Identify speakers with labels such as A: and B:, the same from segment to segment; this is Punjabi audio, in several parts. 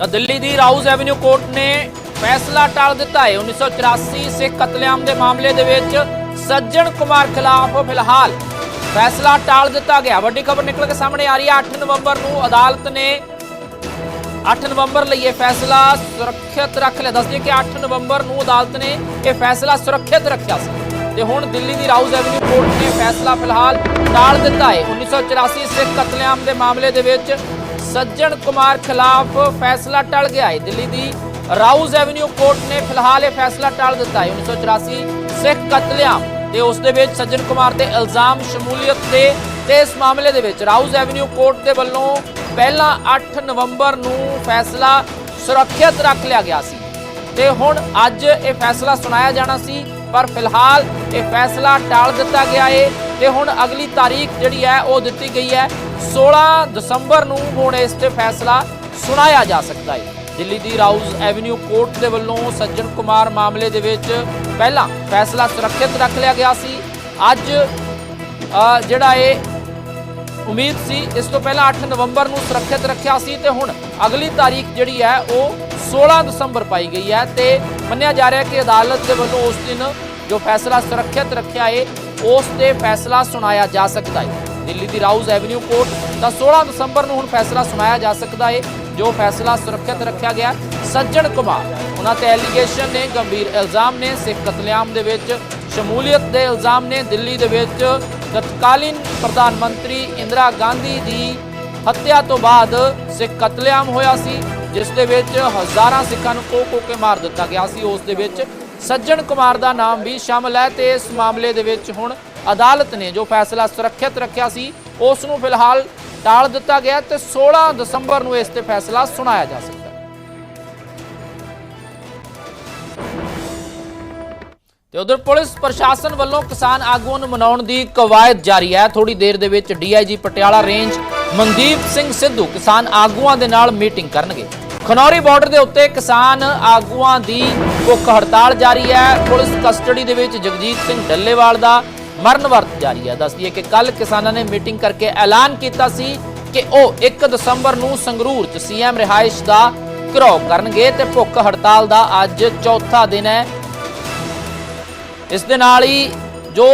A: ਦਿੱਲੀ ਦੀ ਰਾਉਜ਼ ਐਵਨਿਊ ਕੋਰਟ ਨੇ ਫੈਸਲਾ ਟਾਲ ਦਿੱਤਾ ਹੈ। 1984 ਸਿੱਖ ਕਤਲੇਆਮ ਦੇ ਮਾਮਲੇ ਦੇ ਵਿੱਚ ਸੱਜਣ ਕੁਮਾਰ ਖਿਲਾਫ ਫਿਲਹਾਲ ਫੈਸਲਾ ਟਾਲ ਦਿੱਤਾ ਗਿਆ। ਵੱਡੀ ਖਬਰ ਨਿਕਲ ਕੇ ਸਾਹਮਣੇ ਆ ਰਹੀ ਹੈ। 8 ਨਵੰਬਰ ਨੂੰ ਅਦਾਲਤ ਨੇ 8 ਨਵੰਬਰ ਲਈ ਇਹ ਫੈਸਲਾ ਸੁਰੱਖਿਅਤ ਰੱਖ ਲਿਆ। ਦੱਸਦੇ ਕਿ 8 ਨਵੰਬਰ ਨੂੰ ਅਦਾਲਤ ਨੇ ਇਹ ਫੈਸਲਾ ਸੁਰੱਖਿਅਤ ਰੱਖਿਆ ਸੀ। ਤੇ ਹੁਣ ਦਿੱਲੀ ਦੀ ਰਾਊਜ਼ ਐਵਨਿਊ ਕੋਰਟ ਨੇ ਫੈਸਲਾ ਫਿਲਹਾਲ ਟਾਲ ਦਿੱਤਾ ਹੈ। 1984 ਸਿੱਖ ਕਤਲੇਆਮ ਦੇ ਮਾਮਲੇ ਦੇ ਵਿੱਚ ਸੱਜਣ ਕੁਮਾਰ ਖਿਲਾਫ ਫੈਸਲਾ ਟਲ ਗਿਆ ਹੈ। ਦਿੱਲੀ ਦੀ ਰਾਉਜ਼ ਐਵਨਿਊ ਕੋਰਟ ਨੇ ਫਿਲਹਾਲ ਇਹ ਫੈਸਲਾ ਟਾਲ ਦਿੱਤਾ ਹੈ। 1984 ਸਿੱਖ ਕਤਲੇਆਮ ਤੇ ਉਸ ਦੇ ਵਿੱਚ ਸੱਜਣ ਕੁਮਾਰ ਦੇ ਇਲਜ਼ਾਮ ਸ਼ਮੂਲੀਅਤ ਦੇ ਤੇ ਇਸ ਮਾਮਲੇ ਦੇ ਵਿੱਚ ਰਾਊਜ਼ ਐਵਨਿਊ ਕੋਰਟ ਦੇ ਵੱਲੋਂ ਪਹਿਲਾਂ 8 ਨਵੰਬਰ ਨੂੰ ਫੈਸਲਾ ਸੁਰੱਖਿਅਤ ਰੱਖ ਲਿਆ ਗਿਆ ਸੀ। ਤੇ ਹੁਣ ਅੱਜ ਇਹ ਫੈਸਲਾ ਸੁਣਾਇਆ ਜਾਣਾ ਸੀ, ਪਰ ਫਿਲਹਾਲ ਇਹ ਫੈਸਲਾ ਟਾਲ ਦਿੱਤਾ ਗਿਆ ਹੈ। ਤੇ ਹੁਣ ਅਗਲੀ ਤਾਰੀਖ ਜਿਹੜੀ ਹੈ ਉਹ ਦਿੱਤੀ ਗਈ ਹੈ। 16 ਦਸੰਬਰ ਨੂੰ ਹੁਣ ਇਸ ਤੇ ਫੈਸਲਾ ਸੁਣਾਇਆ ਜਾ ਸਕਦਾ ਹੈ। ਦਿੱਲੀ ਦੀ ਰਾਉਜ਼ ਐਵਨਿਊ ਕੋਰਟ ਦੇ ਵੱਲੋਂ ਸੱਜਣ ਕੁਮਾਰ ਮਾਮਲੇ ਦੇ ਵਿੱਚ ਪਹਿਲਾਂ ਫੈਸਲਾ ਸੁਰੱਖਿਅਤ ਰੱਖ ਲਿਆ ਗਿਆ ਸੀ। ਅੱਜ ਜਿਹੜਾ ਇਹ ਉਮੀਦ ਸੀ, ਇਸ ਤੋਂ ਪਹਿਲਾਂ 8 ਨਵੰਬਰ ਨੂੰ ਸੁਰੱਖਿਅਤ ਰੱਖਿਆ ਸੀ ਤੇ ਹੁਣ ਅਗਲੀ ਤਾਰੀਖ ਜਿਹੜੀ ਹੈ ਉਹ 16 ਦਸੰਬਰ ਪਾਈ ਗਈ ਹੈ ਤੇ ਮੰਨਿਆ ਜਾ ਰਿਹਾ ਕਿ ਅਦਾਲਤ ਦੇ ਵੱਲੋਂ ਉਸ ਦਿਨ ਜੋ ਫੈਸਲਾ ਸੁਰੱਖਿਅਤ ਰੱਖਿਆ ਹੈ ਉਸ ਤੇ ਫੈਸਲਾ ਸੁਣਾਇਆ ਜਾ ਸਕਦਾ ਹੈ। ਦਿੱਲੀ ਦੀ ਰਾਊਜ਼ ਐਵਨਿਊ ਕੋਰਟ ਦਾ 16 ਦਸੰਬਰ ਨੂੰ ਹੁਣ ਫੈਸਲਾ ਸੁਣਾਇਆ ਜਾ ਸਕਦਾ ਹੈ, ਜੋ ਫੈਸਲਾ ਸੁਰੱਖਿਅਤ ਰੱਖਿਆ ਗਿਆ। ਸੱਜਣ ਕੁਮਾਰ, ਉਹਨਾਂ ਤੇ ਐਲੀਗੇਸ਼ਨ ਨੇ, ਗੰਭੀਰ ਇਲਜ਼ਾਮ ਨੇ, ਸਿੱਖ ਕਤਲੇਆਮ ਦੇ ਵਿੱਚ, ਸ਼ਮੂਲੀਅਤ ਦੇ ਇਲਜ਼ਾਮ ਨੇ, ਦਿੱਲੀ ਦੇ ਵਿੱਚ ਤਤਕਾਲੀਨ ਪ੍ਰਧਾਨ ਮੰਤਰੀ ਇੰਦਰਾ ਗਾਂਧੀ ਦੀ ਹੱਤਿਆ ਤੋਂ ਬਾਅਦ ਸਿੱਖ ਕਤਲੇਆਮ ਹੋਇਆ ਸੀ, ਜਿਸ ਦੇ ਵਿੱਚ ਹਜ਼ਾਰਾਂ ਸਿੱਖਾਂ ਨੂੰ ਕੋ ਕੋ ਕੇ ਮਾਰ ਦਿੱਤਾ ਗਿਆ ਸੀ। ਉਸ ਦੇ ਵਿੱਚ ਸੱਜਣ ਕੁਮਾਰ ਦਾ ਨਾਮ ਵੀ ਸ਼ਾਮਲ ਹੈ ਤੇ ਇਸ ਮਾਮਲੇ ਦੇ ਵਿੱਚ ਹੁਣ ਅਦਾਲਤ ਨੇ ਜੋ ਫੈਸਲਾ ਸੁਰੱਖਿਅਤ ਰੱਖਿਆ ਸੀ, ਉਸ ਨੂੰ ਫਿਲਹਾਲ ਟਾਲ ਦਿੱਤਾ ਗਿਆ ਤੇ 16 ਦਸੰਬਰ ਨੂੰ ਇਸ ਤੇ ਫੈਸਲਾ ਸੁਣਾਇਆ ਜਾ ਸਕਦਾ ਹੈ। ਤੇ ਉਧਰ ਪੁਲਿਸ ਪ੍ਰਸ਼ਾਸਨ ਵੱਲੋਂ ਕਿਸਾਨ ਆਗੂਆਂ ਨੂੰ ਮਨਾਉਣ ਦੀ ਕਵਾਇਦ ਜਾਰੀ ਹੈ। ਥੋੜੀ ਦੇਰ ਦੇ ਵਿੱਚ ਡੀਆਈਜੀ ਪਟਿਆਲਾ ਰੇਂਜ ਮਨਦੀਪ ਸਿੰਘ ਸਿੱਧੂ ਕਿਸਾਨ ਆਗੂਆਂ ਦੇ ਨਾਲ ਮੀਟਿੰਗ ਕਰਨਗੇ। ਖਨੌਰੀ ਬਾਰਡਰ ਦੇ ਉੱਤੇ ਕਿਸਾਨ ਆਗੂਆਂ ਦੀ ਭੁੱਖ ਹੜਤਾਲ ਜਾਰੀ ਹੈ। ਪੁਲਿਸ ਕਸਟਡੀ ਦੇ ਵਿੱਚ ਜਗਜੀਤ ਸਿੰਘ ਡੱਲੇਵਾਲ ਦਾ ਮਰਨ ਵਰਤ ਜਾਰੀ ਹੈ। ਦੱਸਦੀ ਹੈ ਕਿ ਕੱਲ ਕਿਸਾਨਾਂ ਨੇ ਮੀਟਿੰਗ ਕਰਕੇ ਐਲਾਨ ਕੀਤਾ ਸੀ ਕਿ ਉਹ 1 ਦਸੰਬਰ ਨੂੰ ਸੰਗਰੂਰ 'ਚ ਸੀਐਮ ਰਿਹਾਇਸ਼ ਦਾ ਘਿਰਾਓ ਕਰਨਗੇ ਤੇ ਭੁੱਖ ਹੜਤਾਲ ਦਾ ਅੱਜ ਚੌਥਾ ਦਿਨ ਹੈ। ਇਸ ਦੇ ਨਾਲ ਹੀ ਜੋ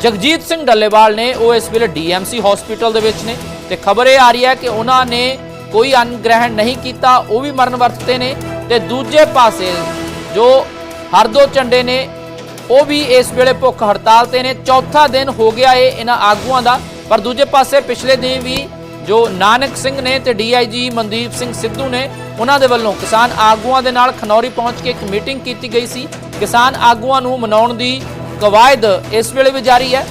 A: ਜਗਜੀਤ ਸਿੰਘ ਡੱਲੇਵਾਲ ਨੇ, ਉਹ ਇਸ ਵੇਲੇ ਡੀਐਮਸੀ ਹਸਪੀਟਲ ਦੇ ਵਿੱਚ ਨੇ ਤੇ ਖਬਰ ਇਹ ਆ ਰਹੀ ਹੈ ਕਿ ਉਹਨਾਂ ਨੇ ਕੋਈ ਅੰਨ ਗ੍ਰਹਿਣ ਨਹੀਂ ਕੀਤਾ, ਉਹ ਵੀ ਮਰਨ ਵਰਤਦੇ ਨੇ ਤੇ ਦੂਜੇ ਪਾਸੇ ਜੋ ਹਰਦੋ ਝੰਡੇ ਨੇ, ਉਹ ਵੀ ਇਸ ਵੇਲੇ ਭੁੱਖ ਹੜਤਾਲ ਤੇ ਨੇ। ਚੌਥਾ ਦਿਨ ਹੋ ਗਿਆ ਏ ਇਹਨਾਂ ਆਗੂਆਂ ਦਾ, ਪਰ ਦੂਜੇ ਪਾਸੇ ਪਿਛਲੇ ਦਿਨ ਵੀ ਜੋ ਨਾਨਕ ਸਿੰਘ ਨੇ ਤੇ ਡੀਆਈਜੀ ਮਨਦੀਪ ਸਿੰਘ ਸਿੱਧੂ ਨੇ, ਉਹਨਾਂ ਦੇ ਵੱਲੋਂ ਕਿਸਾਨ ਆਗੂਆਂ ਦੇ ਨਾਲ ਖਨੌਰੀ ਪਹੁੰਚ ਕੇ ਇੱਕ ਮੀਟਿੰਗ ਕੀਤੀ ਗਈ ਸੀ। ਕਿਸਾਨ ਆਗੂਆਂ ਨੂੰ ਮਨਾਉਣ ਦੀ ਕਵਾਇਦ ਇਸ ਵੇਲੇ ਵੀ ਜਾਰੀ ਹੈ।